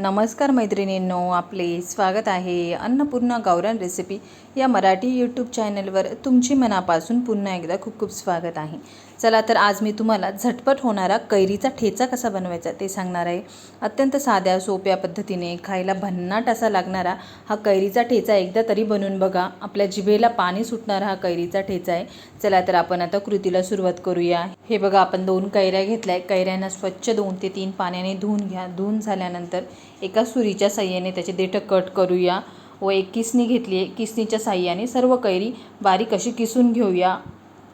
नमस्कार मैत्रिणींनो आपले स्वागत आहे अन्नपूर्णा गावरान रेसिपी या मराठी यूट्यूब चॅनलवर तुमची मनापासून पुन्हा एकदा खूप खूप स्वागत आहे. चला तर आज मी तुम्हाला झटपट होणारा कैरीचा ठेचा कसा बनवायचा ते सांगणार आहे. अत्यंत साध्या सोप्या पद्धतीने खायला भन्नाट असा लागणारा हा कैरीचा ठेचा एकदा तरी बनवून बघा. आपल्या जिभेला पाणी सुटणारा हा कैरीचा ठेचा आहे. चला तर आपण आता कृतीला सुरुवात करूया. हे बघा आपण दोन कैऱ्या घेतल्या आहे कैऱ्यांना स्वच्छ दोन ते तीन पाण्याने धुवून घ्या. धुवून झाल्यानंतर एका सुरीच्या साह्याने त्याचे देठं कट करूया व एक किसणी घेतली आहे. किसणीच्या साह्याने सर्व कैरी बारीक अशी किसून घेऊया.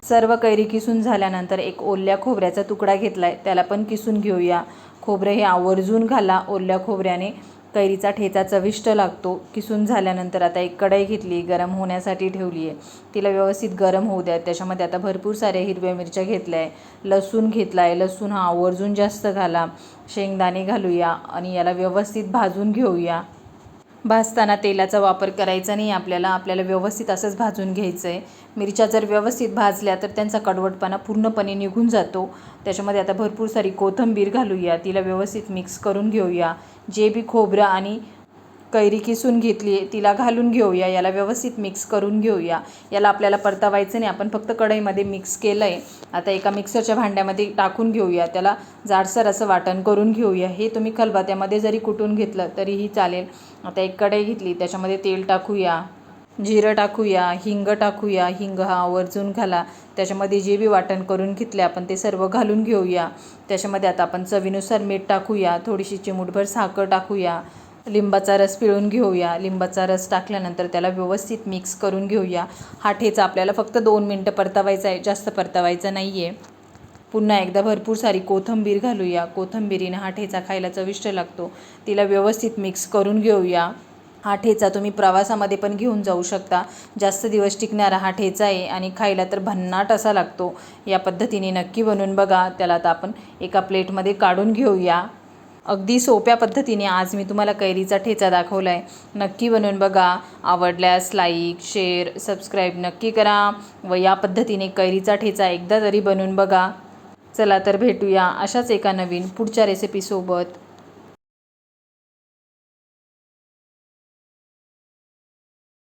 सर्व कैरी किसून झाल्यानंतर एक ओल्या खोबऱ्याचा तुकडा घेतला आहे त्याला पण किसून घेऊया. खोबरं हे आवर्जून घाला. ओल्या खोबऱ्याने कैरीचा ठेचा चविष्ट लागतो. किसून झाल्यानंतर आता एक कढई घेतली गरम होण्यासाठी ठेवली आहे तिला व्यवस्थित गरम होऊ द्या. त्याच्यामध्ये आता भरपूर साऱ्या हिरव्या मिरच्या घेतल्या आहे लसूण घेतला आहे लसूण हा आवर्जून जास्त घाला. शेंगदाणे घालूया आणि याला व्यवस्थित भाजून घेऊया. भाजताना तेलाचा वापर करायचा नाही आपल्याला आपल्याला व्यवस्थित असंच भाजून घ्यायचं आहे मिरच्या जर व्यवस्थित भाजल्या तर त्यांचा कडवटपणा पूर्णपणे निघून जातो. त्याच्यामध्ये आता भरपूर सारी कोथिंबीर घालूया तिला व्यवस्थित मिक्स करून घेऊया. जे बी खोबरं आणि कैरी किसून घेतली आहे तिला घालून घेऊया याला व्यवस्थित मिक्स करून घेऊया. याला आपल्याला परतावायचं नाही आपण फक्त कढईमध्ये मिक्स केलं आहे आता एका मिक्सरच्या भांड्यामध्ये टाकून घेऊया त्याला जाडसर असं वाटण करून घेऊया. हे तुम्ही खलबत्त्यामध्ये जरी कुटून घेतलं तरीही चालेल. आता एक कढई घेतली त्याच्यामध्ये तेल टाकूया जिरं टाकूया हिंग टाकूया. हिंग हा आवर्जून घाला. त्याच्यामध्ये जे बी वाटण करून घेतले आपण ते सर्व घालून घेऊया. त्याच्यामध्ये आता आपण चवीनुसार मीठ टाकूया थोडीशी चिमूटभर साखर टाकूया. लिंबाचा रस पिळून घेऊया. लिंबाचा रस टाकल्यानंतर त्याला व्यवस्थित मिक्स करून घेऊया. हा ठेचा आपल्याला फक्त दोन मिनटं परतावायचा आहे. जास्त परतावायचा नाही आहे पुन्हा एकदा भरपूर सारी कोथिंबीर घालूया. कोथंबीरीनं हा ठेचा खायला चविष्ट लागतो. तिला व्यवस्थित मिक्स करून घेऊया. हा ठेचा तुम्ही प्रवासामध्ये पण घेऊन जाऊ शकता. जास्त दिवस टिकणारा हा ठेचा आहे आणि खायला तर भन्नाट असा लागतो. या पद्धतीने नक्की बनवून बघा. त्याला आता आपण एका प्लेटमध्ये काढून घेऊया. अगदी सोप्या पद्धतीने आज मी तुम्हाला कैरीचा ठेचा दाखवला आहे नक्की बनवून बघा. आवडल्यास लाईक शेअर सबस्क्राईब नक्की करा व या पद्धतीने कैरीचा ठेचा एकदा तरी बनवून बघा. चला तर भेटूया अशाच एका नवीन पुढच्या रेसिपीसोबत